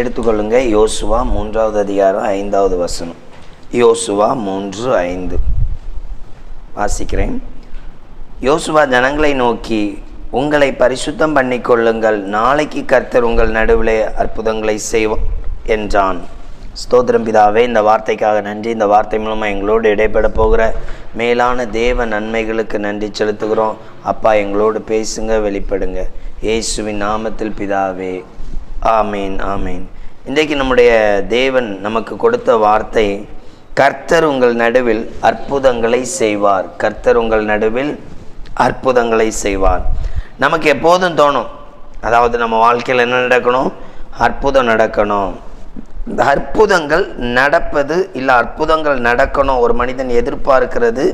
எடுத்துக்கொள்ளுங்க. யோசுவா மூன்றாவது அதிகாரம் ஐந்தாவது வசனம். யோசுவா மூன்று ஐந்து. வாசிக்கிறேன். யோசுவா ஜனங்களை நோக்கி உங்களை பரிசுத்தம் பண்ணிக்கொள்ளுங்கள். நாளைக்கு கர்த்தர் உங்கள் நடுவிலே அற்புதங்களை செய்வார் என்றான். ஸ்தோத்திரம் பிதாவே இந்த வார்த்தைக்காக நன்றி. இந்த வார்த்தை மூலமாக எங்களோடு இடைப்பட போகிற மேலான தேவ நன்மைகளுக்கு நன்றி செலுத்துகிறோம். அப்பா எங்களோடு பேசுங்க வெளிப்படுங்க. இயேசுவின் நாமத்தில் பிதாவே. ஆமீன் ஆமீன். இன்றைக்கு நம்முடைய தேவன் நமக்கு கொடுத்த வார்த்தை கர்த்தர் உங்கள் நடுவில் அற்புதங்களை செய்வார். கர்த்தர் உங்கள் நடுவில் அற்புதங்களை செய்வார். நமக்கு எப்போதும் தோணும் அதாவது நம்ம வாழ்க்கையில் என்ன நடக்கணும்? அற்புதம் நடக்கணும். இந்த அற்புதங்கள் நடப்பது இல்லை அற்புதங்கள் நடக்கணும் ஒரு மனிதன் எதிர்பார்க்கிறது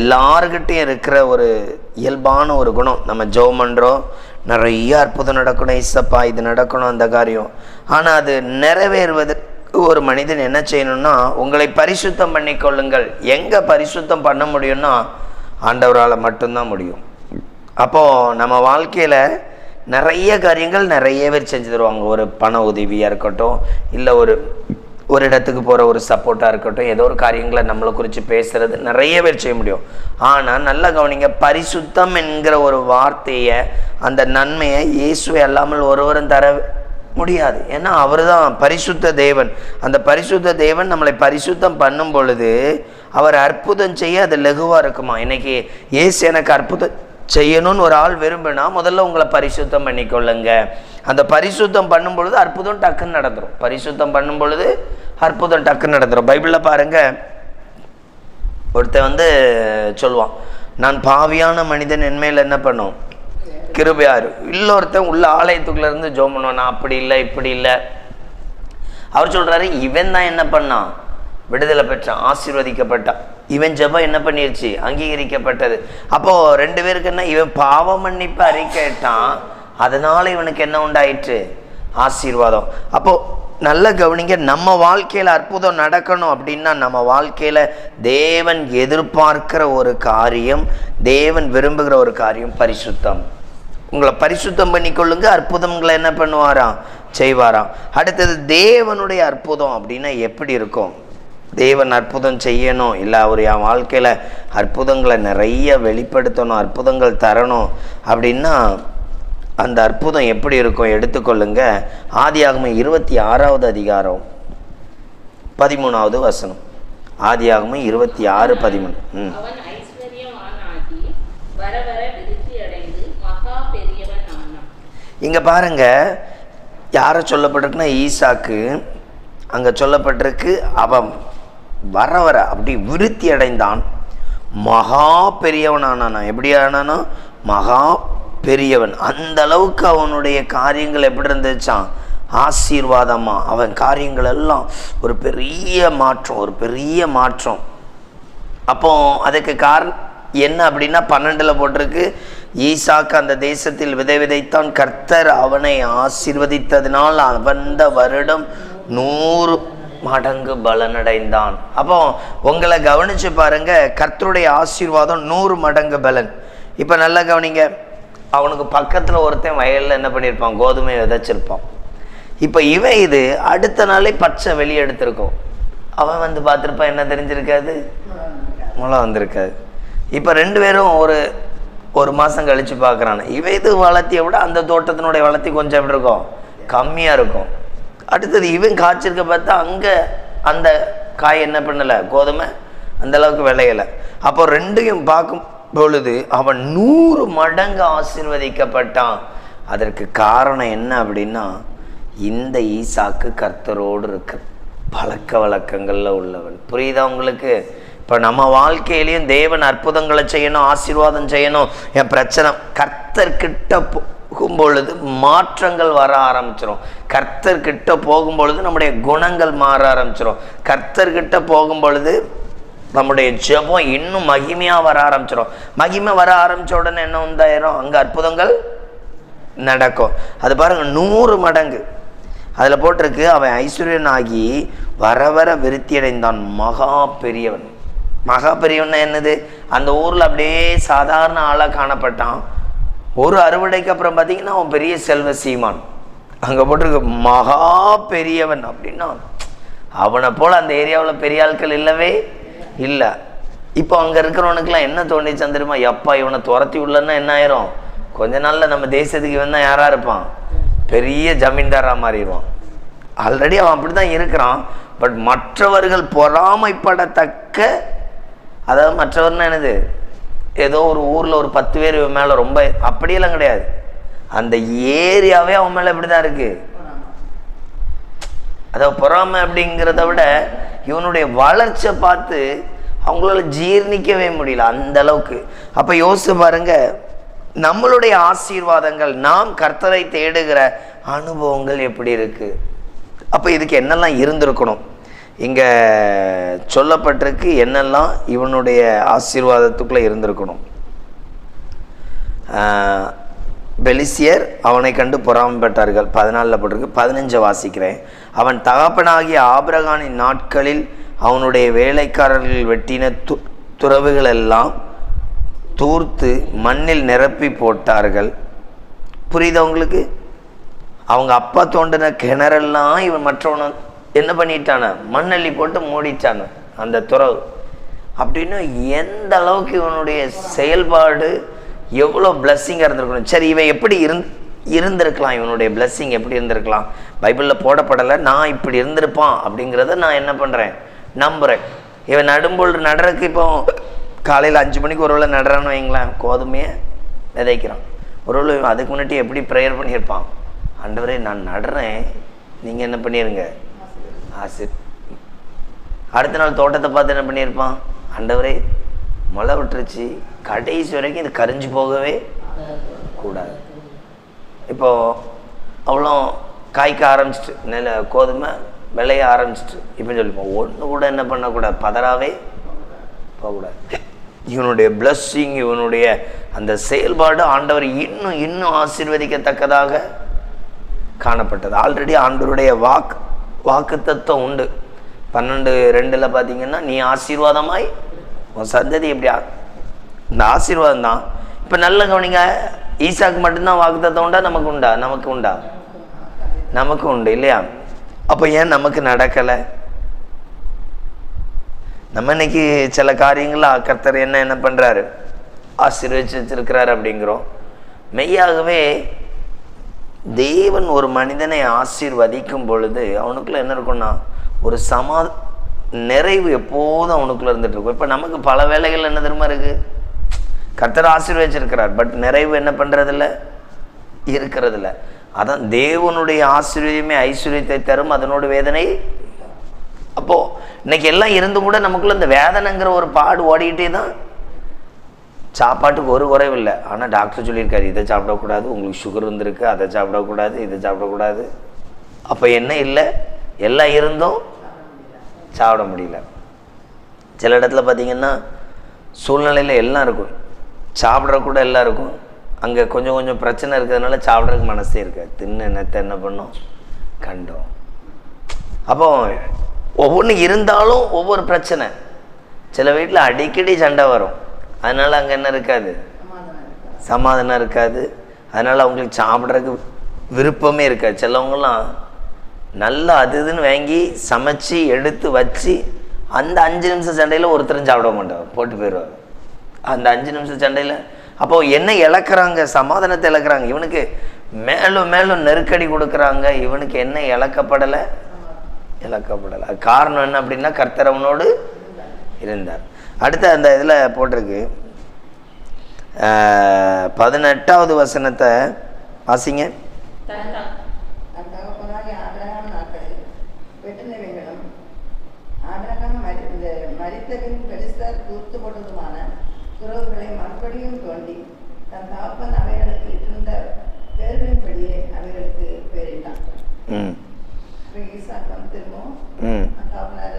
எல்லார்கிட்டையும் இருக்கிற ஒரு இயல்பான ஒரு குணம். நம்ம ஜெபம் பண்ணுறோம் நிறைய அற்புதம் நடக்கணும் இசப்பா இது நடக்கணும் அந்த காரியம். ஆனால் அது நிறைவேறுவதற்கு ஒரு மனிதன் என்ன செய்யணும்னா உங்களை பரிசுத்தம் பண்ணிக்கொள்ளுங்கள் எங்கே பரிசுத்தம் பண்ண முடியும்னா ஆண்டவரால் மட்டும்தான் முடியும். அப்போது நம்ம வாழ்க்கையில் நிறைய காரியங்கள் நிறைய பேர் செஞ்சு தருவாங்க. ஒரு பண உதவியாக இருக்கட்டும் இல்லை ஒரு ஒரு இடத்துக்கு போகிற ஒரு சப்போர்ட்டாக இருக்கட்டும் ஏதோ ஒரு காரியங்களை நம்மளை குறித்து பேசுகிறது நிறைய பேர் செய்ய முடியும். ஆனால் நல்லா கவனிங்க பரிசுத்தம் என்கிற ஒரு வார்த்தையை அந்த நன்மையை இயேசுவை அல்லாமல் ஒருவரும் தர முடியாது. ஏன்னா அவர் தான் பரிசுத்த தேவன். அந்த பரிசுத்த தேவன் நம்மளை பரிசுத்தம் பண்ணும் பொழுது அவர் அற்புதம் செய்ய அது லகுவாக இருக்குமா? இன்னைக்கு இயேசு எனக்கு அற்புதம் செய்யணும்னு ஒரு ஆள் விரும்பினா முதல்ல உங்களை பரிசுத்தம் பண்ணிக்கொள்ளுங்க. அந்த பரிசுத்தம் பண்ணும் பொழுது அற்புதம் டக்குன்னு நடந்துடும் பரிசுத்தம் பண்ணும் பொழுது அற்புதம் டக்குன்னு நடந்துடும் பைபிளில் பாருங்க. ஒருத்தன் வந்து சொல்லுவான் நான் பாவியான மனிதன் என்மையில் என்ன பண்ணும்? கிருபையாரு. இல்லை ஒருத்தன் உள்ள ஆலயத்துக்குள்ளேருந்து ஜோம் பண்ணுவான் நான் அப்படி இல்லை இப்படி இல்லை. அவர் சொல்கிறாரு இவன் தான் என்ன பண்ணான்? விடுதலை பெற்றான் ஆசீர்வதிக்கப்பட்டான் இவன் ஜெபம் என்ன பண்ணிருச்சு? அங்கீகரிக்கப்பட்டது. அப்போ ரெண்டு பேருக்கு என்ன? இவன் பாவ மன்னிப்பு அறிக்கைட்டான் அதனால இவனுக்கு என்ன உண்டாயிற்று? ஆசீர்வாதம். அப்போ நல்ல கவனிங்க நம்ம வாழ்க்கையில் அற்புதம் நடக்கணும் அப்படின்னா நம்ம வாழ்க்கையில் தேவன் எதிர்பார்க்கிற ஒரு காரியம் தேவன் விரும்புகிற ஒரு காரியம் பரிசுத்தம். உங்களை பரிசுத்தம் பண்ணிக்கொள்ளுங்க அற்புதங்களை என்ன பண்ணுவாராம்? செய்வாராம். அடுத்தது தேவனுடைய அற்புதம் அப்படின்னா எப்படி இருக்கும்? தேவன் அற்புதம் செய்யணும். இல்லை அவர் என் வாழ்க்கையில் அற்புதங்களை நிறைய வெளிப்படுத்தணும் அற்புதங்கள் தரணும் அப்படின்னா அந்த அற்புதம் எப்படி இருக்கும் எடுத்துக்கொள்ளுங்க ஆதியாகமம் இருபத்தி ஆறாவது அதிகாரம் பதிமூணாவது வசனம். ஆதியாகமம் இருபத்தி ஆறு பதிமூணு. ம். இங்கே பாருங்க யாரை சொல்லப்பட்டிருக்குன்னா ஈசாக்கு அங்கே சொல்லப்பட்டிருக்கு அவன் வர வர அப்படி விருத்தி அடைந்தான். மகா பெரியவனானானா? எப்படி ஆனானா? மகா பெரியவன். அந்த அளவுக்கு அவனுடைய காரியங்கள் எப்படி இருந்துச்சான் ஆசீர்வாதமா. அவன் காரியங்கள் எல்லாம் ஒரு பெரிய மாற்றம் ஒரு பெரிய மாற்றம். அப்போ அதுக்கு காரணம் என்ன அப்படின்னா பன்னெண்டில் போட்டிருக்கு ஈசாக்கு அந்த தேசத்தில் விதை விதைத்தான். கர்த்தர் அவனை ஆசீர்வதித்ததினால் அவந்த வருடம் நூறு மடங்கு பலனடைந்தான். அப்போ உங்களை கவனிச்சு பாருங்க கர்த்தருடைய ஆசீர்வாதம் நூறு மடங்கு பலன். இப்போ நல்லா கவனிங்க. அவனுக்கு பக்கத்தில் ஒருத்தன் வயலில் என்ன பண்ணியிருப்பான் கோதுமை விதைச்சிருப்பான். இப்போ இவன் இது அடுத்த நாளே பச்சை வெளியே எடுத்திருக்கோம். அவன் வந்து பார்த்துருப்பான் என்ன தெரிஞ்சிருக்காது? முளை வந்திருக்காது. இப்போ ரெண்டு பேரும் ஒரு ஒரு மாதம் கழித்து பார்க்குறான். இவன் இது வளர்த்தியை விட அந்த தோட்டத்தினுடைய வளர்த்தி கொஞ்சம் எப்படி இருக்கும்? கம்மியாக இருக்கும். அடுத்தது இவன் காய்ச்சிருக்க பார்த்தா அங்கே அந்த காய் என்ன பண்ணலை? கோதுமை? அந்தளவுக்கு விளையலை. அப்போ ரெண்டையும் பார்க்கும் பொழுது அவன் நூறு மடங்கு ஆசீர்வதிக்கப்பட்டான். அதற்கு காரணம் என்ன அப்படின்னா இந்த ஈசாக்கு கர்த்தரோடு இருக்க. பழக்க வழக்கங்களில் உள்ளவன். புரியுதா உங்களுக்கு? இப்போ நம்ம வாழ்க்கையிலையும் தேவன் அற்புதங்களை செய்யணும் ஆசீர்வாதம் செய்யணும். என் பிரச்சனை கர்த்தர்கிட்ட பொழுது மாற்றங்கள் வர ஆரம்பிச்சிடும் கர்த்தர்கிட்ட போகும் பொழுது நம்முடைய குணங்கள் மாற ஆரம்பிச்சிடும் கர்த்தர்கிட்ட போகும் பொழுது நம்முடைய ஜெபம் இன்னும் மகிமையாக வர ஆரம்பிச்சிடும் மகிமை வர ஆரம்பித்த உடனே என்ன உண்டாயிரும்? அங்கே அற்புதங்கள் நடக்கும். அது பாருங்கள் நூறு மடங்கு. அதில் போட்டிருக்கு அவன் ஐஸ்வர்யன் ஆகி வர வர விருத்தியடைந்தான். மகா பெரியவன். மகா பெரியவன் என்னது? அந்த ஊரில் அப்படியே சாதாரண ஆளாக காணப்பட்டான். ஒரு அறுவடைக்கு அப்புறம் பார்த்தீங்கன்னா அவன் பெரிய செல்வ சீமான். அங்கே போட்டிருக்க மகா பெரியவன் அப்படின்னா அவனை. போல் அந்த ஏரியாவில் பெரிய ஆட்கள் இல்லவே இல்லை. இப்போ அங்கே இருக்கிறவனுக்குலாம் என்ன தோணிச்சு தெரியுமா? எப்பா இவனை துரத்தி உள்ளன்னா என்ன ஆயிரும்? கொஞ்ச நாளில் நம்ம தேசத்துக்கு இவன் தான் யாராக இருப்பான்? பெரிய ஜமீன்தாராக மாறிடுவான். ஆல்ரெடி அவன் அப்படி தான் இருக்கிறான். பட் மற்றவர்கள் பொறாமைப்படத்தக்க அதாவது மற்றவர்னா என்னது? ஏதோ ஒரு ஊரில் ஒரு பத்து பேர் இவன் மேலே ரொம்ப அப்படியெல்லாம் கிடையாது. அந்த ஏரியாவே அவன் மேலே இப்படி தான் இருக்குது அதாவது பொறாமை அப்படிங்கிறத விட இவனுடைய வளர்ச்சியை பார்த்து அவங்களால ஜீர்ணிக்கவே முடியல அந்த அளவுக்கு. அப்போ யோசிச்சு பாருங்க நம்மளுடைய ஆசீர்வாதங்கள் நாம் கர்த்தரை தேடுகிற அனுபவங்கள் எப்படி இருக்கு? அப்போ இதுக்கு என்னெல்லாம் இருந்திருக்கணும்? இங்கே சொல்லப்பட்டிருக்கு என்னெல்லாம் இவனுடைய ஆசீர்வாதத்துக்குள்ளே இருந்திருக்கணும். பெலிசியர் அவனை கண்டு பொறாமைப்பட்டார்கள் பதினாலில் போட்டிருக்கு. பதினஞ்சை வாசிக்கிறேன். அவன் தகப்பனாகிய ஆபிரகானின் நாட்களில் அவனுடைய வேலைக்காரர்கள் வெட்டின து துறவுகள் எல்லாம் தூர்த்து மண்ணில் நிரப்பி போட்டார்கள். புரியுது அவங்களுக்கு அவங்க அப்பா தோண்டின கிணறெல்லாம் இவன் மற்றவன என்ன பண்ணிட்டான? மண்ணள்ளி போட்டு மூடிச்சான அந்த துறவு. அப்படின்னா எந்த அளவுக்கு இவனுடைய செயல்பாடு எவ்வளோ பிளஸ்ஸிங்காக இருந்திருக்கணும்? சரி இவன் எப்படி இருந் இருந்திருக்கலாம்? இவனுடைய பிளஸ்ஸிங் எப்படி இருந்திருக்கலாம்? பைபிளில் போடப்படலை நான் இப்படி இருந்திருப்பான் அப்படிங்கிறத நான் என்ன பண்ணுறேன் நம்புகிறேன் இவன் நடும்பொழுது நடுறதுக்கு இப்போ காலையில் அஞ்சு மணிக்கு ஒரு வேளை நடுறான்னு வைங்களேன் கோதுமையை விதைக்கிறான். ஒரு வேளை அதுக்கு முன்னாடி எப்படி ப்ரேயர் பண்ணியிருப்பான்? ஆண்டவரே நான் நடுறேன். நீங்கள் என்ன பண்ணிடுங்க ஆசிர். அடுத்த நாள் தோட்டத்தை பார்த்து என்ன பண்ணியிருப்பான்? ஆண்டவரே மழை விட்டுருச்சு. கடைசி வரைக்கும் இது கரிஞ்சு போகவே கூடாது. இப்போ அவ்வளோ காய்க்க ஆரம்பிச்சிட்டு நெல் கோதுமை விளைய ஆரம்பிச்சிட்டு இப்போ சொல்லிப்போம். ஒன்று கூட என்ன பண்ணக்கூடாது? பதறாவே போகக்கூடாது. இவனுடைய பிளஸ்ஸிங் இவனுடைய அந்த செயல்பாடு ஆண்டவர் இன்னும் இன்னும் ஆசீர்வதிக்கத்தக்கதாக காணப்பட்டது. ஆல்ரெடி ஆண்டவருடைய வாக்கு வாக்கு தத்துவம் உண்டு. பன்னெண்டு ரெண்டில் பார்த்தீங்கன்னா நீ ஆசீர்வாதமாய் உன் சந்ததி எப்படியா இந்த ஆசீர்வாதம் தான் இப்போ நல்ல கவனிங்க ஈசாக்கு மட்டும்தான் வாக்கு தத்துவம் உண்டா? நமக்கு உண்டா? நமக்கு உண்டா? நமக்கு உண்டு இல்லையா? அப்போ ஏன் நமக்கு நடக்கலை? நம்ம இன்னைக்கு சில காரியங்களில் கர்த்தர் என்ன என்ன பண்ணுறாரு ஆசீர்வச்சு வச்சிருக்கிறாரு அப்படிங்கிறோம். மெய்யாகவே தேவன் ஒரு மனிதனை ஆசீர்வதிக்கும் பொழுது அவனுக்குள்ள என்ன இருக்கும்னா ஒரு சமா நிறைவு எப்போதும் அவனுக்குள்ள இருந்துட்டு இருக்கும். இப்போ நமக்கு பல வேலைகள் என்ன தெரியுமா இருக்கு? கத்தர் ஆசீர்வதிச்சிருக்கிறார் பட் நிறைவு என்ன பண்றதில்ல? இருக்கிறதில்ல. அதான் தேவனுடைய ஆசீர்வதியமே ஐஸ்வர்யத்தை தரும் அதனோட வேதனை அப்போ இன்னைக்கு எல்லாம் இருந்து கூட நமக்குள்ள இந்த வேதனைங்கிற ஒரு பாடு ஓடிக்கிட்டே தான் சாப்பாட்டுக்கு ஒரு குறைவு இல்லை. ஆனால் டாக்டர் சொல்லியிருக்காரு இதை சாப்பிடக்கூடாது உங்களுக்கு சுகர் வந்திருக்கு அதை சாப்பிடக்கூடாது இதை சாப்பிடக்கூடாது அப்போ என்ன இல்லை? எல்லாம் இருந்தும் சாப்பிட முடியல. சில இடத்துல பார்த்தீங்கன்னா சூழ்நிலையில் எல்லாம் இருக்கும். சாப்பிட்ற கூட எல்லாம் இருக்கும். அங்கே கொஞ்சம் கொஞ்சம் பிரச்சனை இருக்கிறதுனால சாப்பிட்றதுக்கு மனசே இருக்காது. தின்னு என்னத்தை என்ன பண்ணோம்? கண்டோம். அப்போ ஒவ்வொன்று இருந்தாலும் ஒவ்வொரு பிரச்சனை. சில வீட்டில் அடிக்கடி சண்டை வரும். அதனால் அங்கே என்ன இருக்காது? சமாதானம் இருக்காது. அதனால் அவங்களுக்கு சாப்பிட்றதுக்கு விருப்பமே இருக்காது. சிலவங்களாம் நல்லா அது இதுன்னு வாங்கி சமைச்சு எடுத்து வச்சு அந்த அஞ்சு நிமிஷம் சண்டையில் ஒருத்தரும் சாப்பிட மாட்டாங்க. போட்டு போயிடுவாங்க. அந்த அஞ்சு நிமிஷம் சண்டையில் அப்போது என்ன இழக்கிறாங்க? சமாதானத்தை இழக்கிறாங்க. இவனுக்கு மேலும் மேலும் நெருக்கடி கொடுக்குறாங்க. இவனுக்கு என்ன இழக்கப்படலை? இழக்கப்படலை. காரணம் என்ன அப்படின்னா கர்த்தரவனோடு இருந்தார். அடுத்து அந்த இதில் போட்டிருக்கு பதினெட்டாவது வசனத்தை வாசிங்க. தன் தம்- தன் தகப்பனாகிய ஆபிரகாம் நாட்களில் வெட்டினவைகளும் ஆபிரகாம் மரி இந்த மரித்தபின் பெலிஸ்தர் தூர்த்து போட்டதுமான துறவுகளை மறுபடியும் தோண்டி தன் தகப்பன் அவைகளுக்கு இட்டிருந்த பேர்களின்படியே அவைகளுக்கு பேரிட்டான் ம் இப்போ ஈசாக்கு வந்து திரும்பவும் ம் தன் தகப்பனார்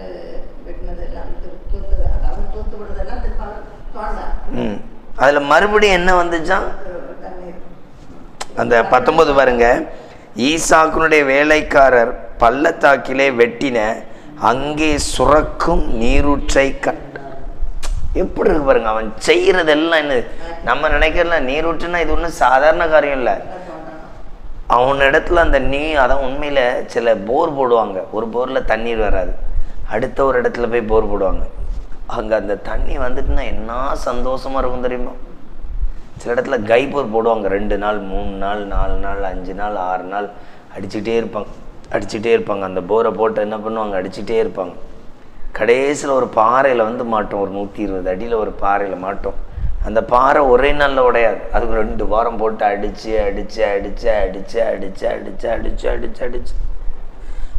வெட்டினதெல்லாம் தூ- தூர்த்தது அதாவது தூர்த்து போட்டதெல்லாம் திரும்ப தோண்டான் ம். அதில் மறுபடியும் என்ன வந்துச்சான் அந்த பத்தொன்பது பாருங்க. ஈசாக்குனுடைய வேலைக்காரர் பள்ளத்தாக்கிலே வெட்டின அங்கே சுரக்கும் நீரூற்றை கட் எப்படி இருக்கு பாருங்க அவன் செய்யறதெல்லாம் என்ன? நம்ம நினைக்கிறல நீரூற்றுனா இது ஒன்றும் சாதாரண காரியம் இல்லை. அவன் இடத்துல அந்த நீ அதான் உண்மையில் சில போர் போடுவாங்க. ஒரு போரில் தண்ணீர் வராது. அடுத்த ஒரு இடத்துல போய் போர் போடுவாங்க. அங்கே அந்த தண்ணி வந்துட்டுனா என்ன சந்தோஷமாக இருக்கும் தெரியுமா? சில இடத்துல கைப்பூர் போடுவாங்க. ரெண்டு நாள் மூணு நாள் நாலு நாள் அஞ்சு நாள் ஆறு நாள் அடிச்சுட்டே இருப்பாங்க. அடிச்சுட்டே இருப்பாங்க. அந்த போரை போட்டு என்ன பண்ணுவாங்க? அடிச்சுட்டே இருப்பாங்க. கடைசியில் ஒரு பாறையில் வந்து மாட்டோம். ஒரு நூற்றி இருபது அடியில் ஒரு பாறையில் மாட்டோம். அந்த பாறை ஒரே நாளில் உடையாது. அதுக்கு ரெண்டு வாரம் போட்டு அடித்து அடித்து அடித்து அடித்து அடித்து அடித்து அடித்து அடித்து அடித்து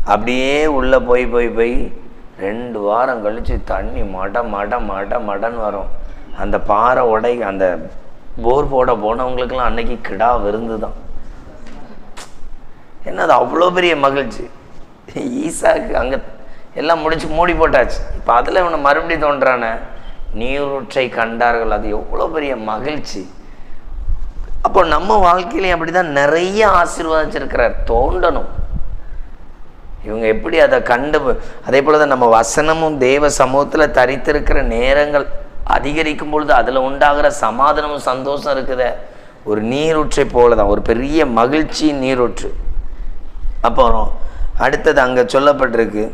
அப்படியே உள்ளே போய் போய் போய் ரெண்டு வாரம் கழித்து தண்ணி மட மட மட மடன்னு வரும். அந்த பாறை உடை அந்த போர் போட போனவங்களுக்கெல்லாம் அன்னைக்கு கிடா விருந்து தான் என்ன அது அவ்வளோ பெரிய மகிழ்ச்சி. ஈசாக்கு அங்கே எல்லாம் முடிச்சு மூடி போட்டாச்சு. இப்போ அதில் இவனை மறுபடியும் தோன்றானே? நீரூற்றை கண்டார்கள். அது எவ்வளோ பெரிய மகிழ்ச்சி. அப்போ நம்ம வாழ்க்கையிலையும் அப்படி தான் நிறைய ஆசீர்வாதிச்சிருக்கிறார். தோண்டணும். இவங்க எப்படி அதை கண்டு அதே போல தான் நம்ம வசனமும் தேவ சமூகத்தில் தரித்திருக்கிற நேரங்கள் அதிகரிக்கும் பொழுது அதில் உண்டாகிற சமாதானமும் சந்தோஷம் இருக்குதே. ஒரு நீரூற்றை போல தான் ஒரு பெரிய மகிழ்ச்சி நீரூற்று. அப்புறம் அடுத்தது அங்கே சொல்லப்பட்டிருக்கு.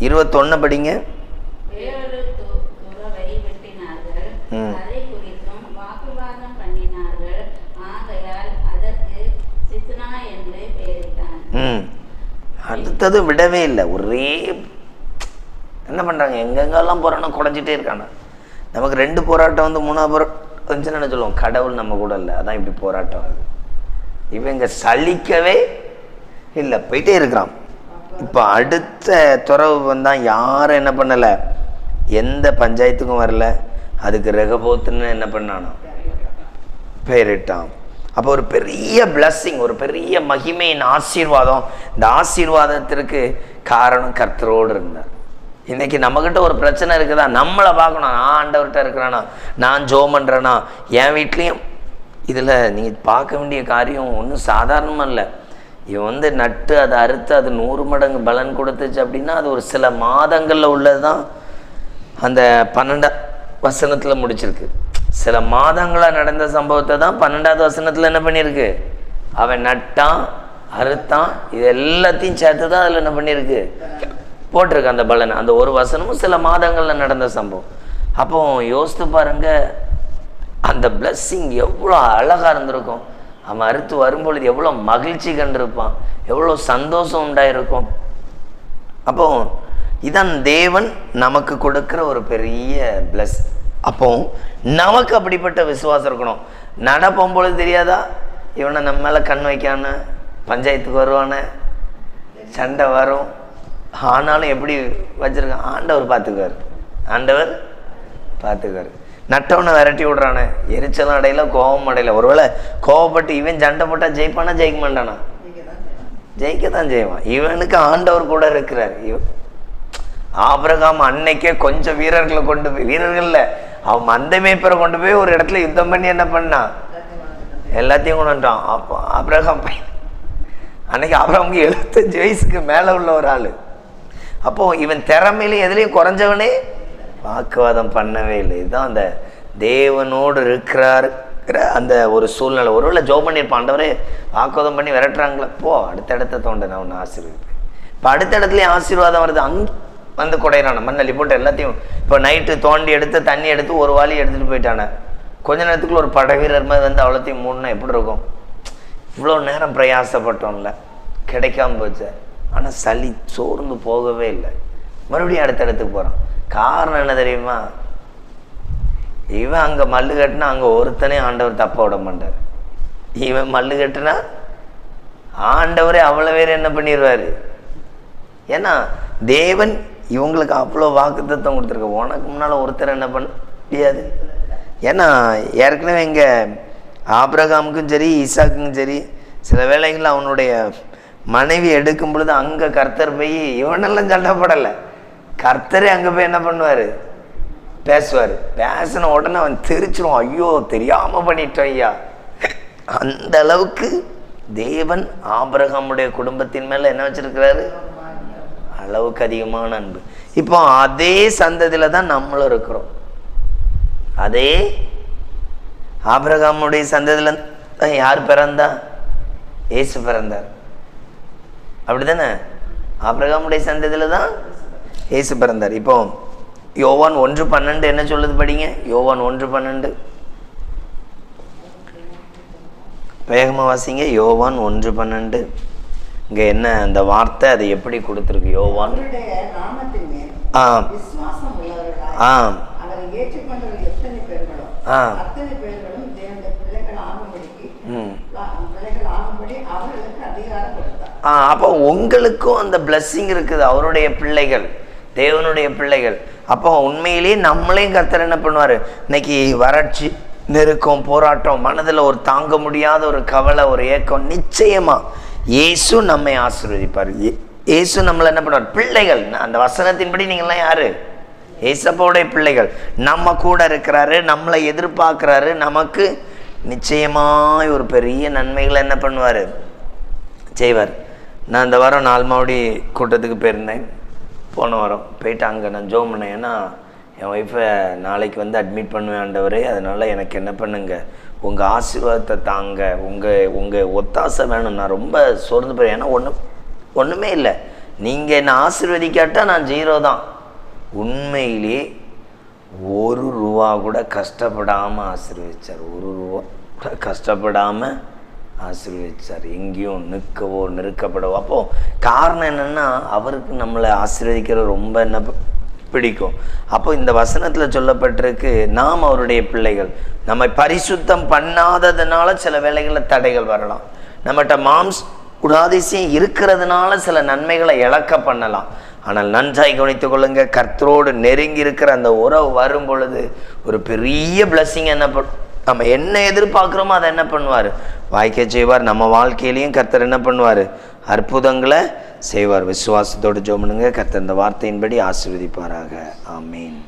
இருபத்தொன்னு படிங்க. ம். ம். அடுத்தது விடவே இல்லை. ஒரே என்ன பண்ணுறாங்க எங்கெங்கெல்லாம் போகிறானோ குறைஞ்சிட்டே இருக்காங்க. நமக்கு ரெண்டு போராட்டம் வந்து மூணாவது போராட்டம் வந்துச்சுன்னு என்ன சொல்லுவோம் கடவுள் நம்ம கூட இல்லை. அதான் இப்படி போராட்டம் அது. இவங்க சலிக்கவே இல்லை. போயிட்டே இருக்கிறான். இப்போ அடுத்த துறவு வந்தால் யாரும் என்ன பண்ணலை? எந்த பஞ்சாயத்துக்கும் வரல. அதுக்கு ரெகபோத்துன்னு என்ன பண்ணானோ? பெயரிட்டான். அப்போ ஒரு பெரிய பிளஸ்ஸிங் ஒரு பெரிய மகிமையின் ஆசீர்வாதம். இந்த ஆசீர்வாதத்திற்கு காரணம் கர்த்தரோடு இருந்தார். இன்னைக்கு நம்மக்கிட்ட ஒரு பிரச்சனை இருக்குதா? நம்மளை பார்க்கணும். நான் ஆண்டவர்கிட்ட இருக்கிறேனா? நான் ஜோ பண்ணுறேனா என் வீட்லேயும். இதில் நீங்கள் பார்க்க வேண்டிய காரியம் ஒன்றும் சாதாரணமாக இல்லை. இவன் வந்து நட்டு அதை அறுத்து அது நூறு மடங்கு பலன் கொடுத்துச்சு அப்படின்னா அது ஒரு சில மாதங்களில் உள்ளது தான் அந்த பன்னெண்டா வசனத்தில் முடிச்சிருக்கு. சில மாதங்களாக நடந்த சம்பவத்தை தான் பன்னெண்டாவது வசனத்தில் என்ன பண்ணியிருக்கு? அவன் நட்டான் அறுத்தான் இது எல்லாத்தையும் சேர்த்து தான் அதில் என்ன பண்ணியிருக்கு? போட்டிருக்கு அந்த பலன். அந்த ஒரு வசனமும் சில மாதங்களில் நடந்த சம்பவம். அப்போ யோசித்து பாருங்க அந்த பிளஸ்ஸிங் எவ்வளோ அழகாக இருந்திருக்கும். அவன் அறுத்து வரும்பொழுது எவ்வளோ மகிழ்ச்சி கண்டிருப்பான். எவ்வளோ சந்தோஷம் உண்டாயிருக்கும். அப்போ இதான் தேவன் நமக்கு கொடுக்குற ஒரு பெரிய பிளஸ் அப்போ நமக்கு அப்படிப்பட்ட விசுவாசம் இருக்கணும். நடப்போம் பொழுது தெரியாதா? இவனை நம்ம மேலே கண் வைக்கான பஞ்சாயத்துக்கு வருவானே? சண்டை வரும். ஆனாலும் எப்படி வச்சிருக்கான்? ஆண்டவர் பார்த்துக்குவார். ஆண்டவர் பார்த்துக்குவார். நட்டவனை விரட்டி விடுறானே. எரிச்சலும் அடையில கோபம் அடையில. ஒருவேளை கோவப்பட்டு இவன் சண்டை போட்டால் ஜெயிப்பானா ஜெயிக்க மாட்டானா? ஜெயிக்க தான் செய்வான். இவனுக்கு ஆண்டவர் கூட இருக்கிறார். இவன் ஆபிரகாம் அன்னைக்கே கொஞ்சம் வீரர்களை கொண்டு போய் வீரர்கள்ல அவன் மந்த மேய்ப்பரை கொண்டு போய் ஒரு இடத்துல யுத்தம் பண்ணி என்ன பண்ணான் எல்லாத்தையும் கொண்டு வந்துட்டான். அப்போ அப்ரஹாம் பையன். அன்னைக்கு அப்ரஹாமுக்கு எழுபத்தஞ்சு வயசுக்கு மேலே உள்ள ஒரு ஆள். அப்போ இவன் திறமையிலையும் எதுலேயும் குறைஞ்சவனே வாக்குவாதம் பண்ணவே இல்லை. இதுதான் அந்த தேவனோடு இருக்கிறாருக்கிற அந்த ஒரு சூழ்நிலை. ஒருவேளை ஜோம் பண்ணியிருப்பான். ஆண்டவரே வாக்குவாதம் பண்ணி விரட்டுறாங்களே. போ அடுத்த இடத்த தோண்ட நான் உன்னை ஆசீர்வதிப்பேன். இப்போ அடுத்த இடத்துலையும் ஆசீர்வாதம் வருது. அங்கே வந்து குடையிறான. மண்ணள்ளி போட்டு எல்லாத்தையும் இப்போ நைட்டு தோண்டி எடுத்து தண்ணி எடுத்து ஒரு வாளி எடுத்துகிட்டு போயிட்டானே. கொஞ்ச நேரத்துக்குள்ள ஒரு படை வீரர் மாதிரி வந்து அவ்வளோத்தையும் மூணுனா எப்படி இருக்கும்? இவ்வளோ நேரம் பிரயாசப்பட்டோம்ல. கிடைக்காம போச்சு. ஆனால் சளி சோர்ந்து போகவே இல்லை. மறுபடியும் அடுத்த இடத்துக்கு போகிறான் காரணம் என்ன தெரியுமா? இவன் அங்கே மல்லு கட்டினா அங்கே ஒருத்தனே ஆண்டவர் தப்ப விட மாட்டார். இவன் மல்லு கட்டினா ஆண்டவரே அவ்வளோ பேர் என்ன பண்ணிடுவார் ஏன்னா தேவன் இவங்களுக்கு அவ்வளோ வாக்குத்தத்தம் கொடுத்துருக்க. உனக்கு முன்னால் ஒருத்தர் என்ன பண்ண முடியாது. ஏன்னா ஏற்கனவே இங்கே ஆப்ரகாமுக்கும் சரி ஈசாக்குக்கும் சரி சில வேளைகளில் அவனுடைய மனைவி எடுக்கும் பொழுது அங்கே கர்த்தர் போய் இவனெல்லாம் சண்டைப்படலை கர்த்தரே அங்கே போய் என்ன பண்ணுவார்? பேசுவார். பேசின உடனே அவன் தெரிச்சிடும் ஐயோ தெரியாமல் பண்ணிட்டோம் ஐயா. அந்த அளவுக்கு தேவன் ஆபிரகாமுடைய குடும்பத்தின் மேலே என்ன வச்சுருக்கிறாரு? அளவுக்கு அதிகமான அன்பு. இப்போ அதே சந்ததியில் தான் நம்மளும் இருக்கிறோம். அதே ஆபிரகாமுடைய சந்ததியில் தான் யார் பிறந்தா? ஏசு பிறந்தார். அப்படிதானே ஆபிரகாமுடைய சந்ததியில் தான் இயேசு பிறந்தார். இப்போ யோவான் ஒன்று பன்னெண்டு என்ன சொல்லுது படிங்க? யோவான் ஒன்று பன்னெண்டு. வேகமாக வாசிங்க. யோவான் ஒன்று பன்னெண்டு. இங்கே என்ன அந்த வார்த்தை அதை எப்படி கொடுத்துருக்கு? யோவான்? ஆ. ஆ. ஆ. ஆ அப்போ உங்களுக்கும் அந்த blessing இருக்குது. அவருடைய பிள்ளைகள் தேவனுடைய பிள்ளைகள். அப்போ உண்மையிலேயே நம்மளையும் கர்த்தர் என்ன பண்ணுவார்? இன்னைக்கு வறட்சி நெருக்கம் போராட்டம் மனதில் ஒரு தாங்க முடியாத ஒரு கவலை ஒரு ஏக்கம் நிச்சயமா இயேசு நம்மை ஆசீர்வதிப்பார். இயேசு நம்மளை என்ன பண்ணுவார்? பிள்ளைகள். அந்த வசனத்தின்படி நீங்கள்லாம் யாரு? ஏசப்பாவுடைய பிள்ளைகள். நம்ம கூட இருக்கிறாரு நம்மளை எதிர்பார்க்குறாரு. நமக்கு நிச்சயமாய் ஒரு பெரிய நன்மைகளை என்ன பண்ணுவார்? செய்வார். நான் இந்த வாரம் நால்மாவடி கூட்டத்துக்கு போயிருந்தேன். போன வாரம் போயிட்டு அங்கே நான் ஜோம் பண்ணேன். ஏன்னா என் ஒய்ஃபை நாளைக்கு வந்து அட்மிட் பண்ணுவேன் அதனால் எனக்கு என்ன பண்ணுங்க? உங்கள் ஆசீர்வாதத்தை தாங்க. உங்கள் உங்கள் ஒத்தாசை வேணும். நான் ரொம்ப சோர்ந்து போகிறேன் ஏன்னா ஒன்றும் ஒன்றுமே இல்லை. நீங்கள் என்னை ஆசீர்வதிக்காட்டால் நான் ஜீரோ தான். உண்மையிலே ஒரு ரூபா கூட கஷ்டப்படாமல் ஆசீர்வதிச்சார். ஒரு ரூபா கூட கஷ்டப்படாமல் ஆசீர்வதிச்சார். எங்கேயும் நிற்கவோ நெருக்கப்படவோ. அப்போது காரணம் என்னென்னா அவருக்கு நம்மளை ஆசீர்வதிக்கிற ரொம்ப என்ன பிடிக்கும். அப்போ இந்த வசனத்தில் சொல்லப்பட்டிருக்கு நாம் அவருடைய பிள்ளைகள். நம்மை பரிசுத்தம் பண்ணாததுனால சில வேலைகளில் தடைகள் வரலாம். நம்மகிட்ட மாம்ஸ் குணாதிசயம் இருக்கிறதுனால சில நன்மைகளை இழக்க பண்ணலாம். ஆனால் நன்றாய் கவனித்து கொள்ளுங்க கர்த்தரோடு நெருங்கி இருக்கிற அந்த உறவு வரும் பொழுது ஒரு பெரிய பிளஸ்ஸிங் என்ன பண்ணும் நம்ம என்ன எதிர்பார்க்குறோமோ அதை என்ன பண்ணுவார்? வாய்க்க செய்வார் நம்ம வாழ்க்கையிலையும் கர்த்தர் என்ன பண்ணுவார்? அற்புதங்களை செய்வார். விசுவாசத்தோடு ஜோமனுங்க கர்த்த இந்த வார்த்தையின்படி ஆசீர்வதிப்பாராக. ஆமீன்.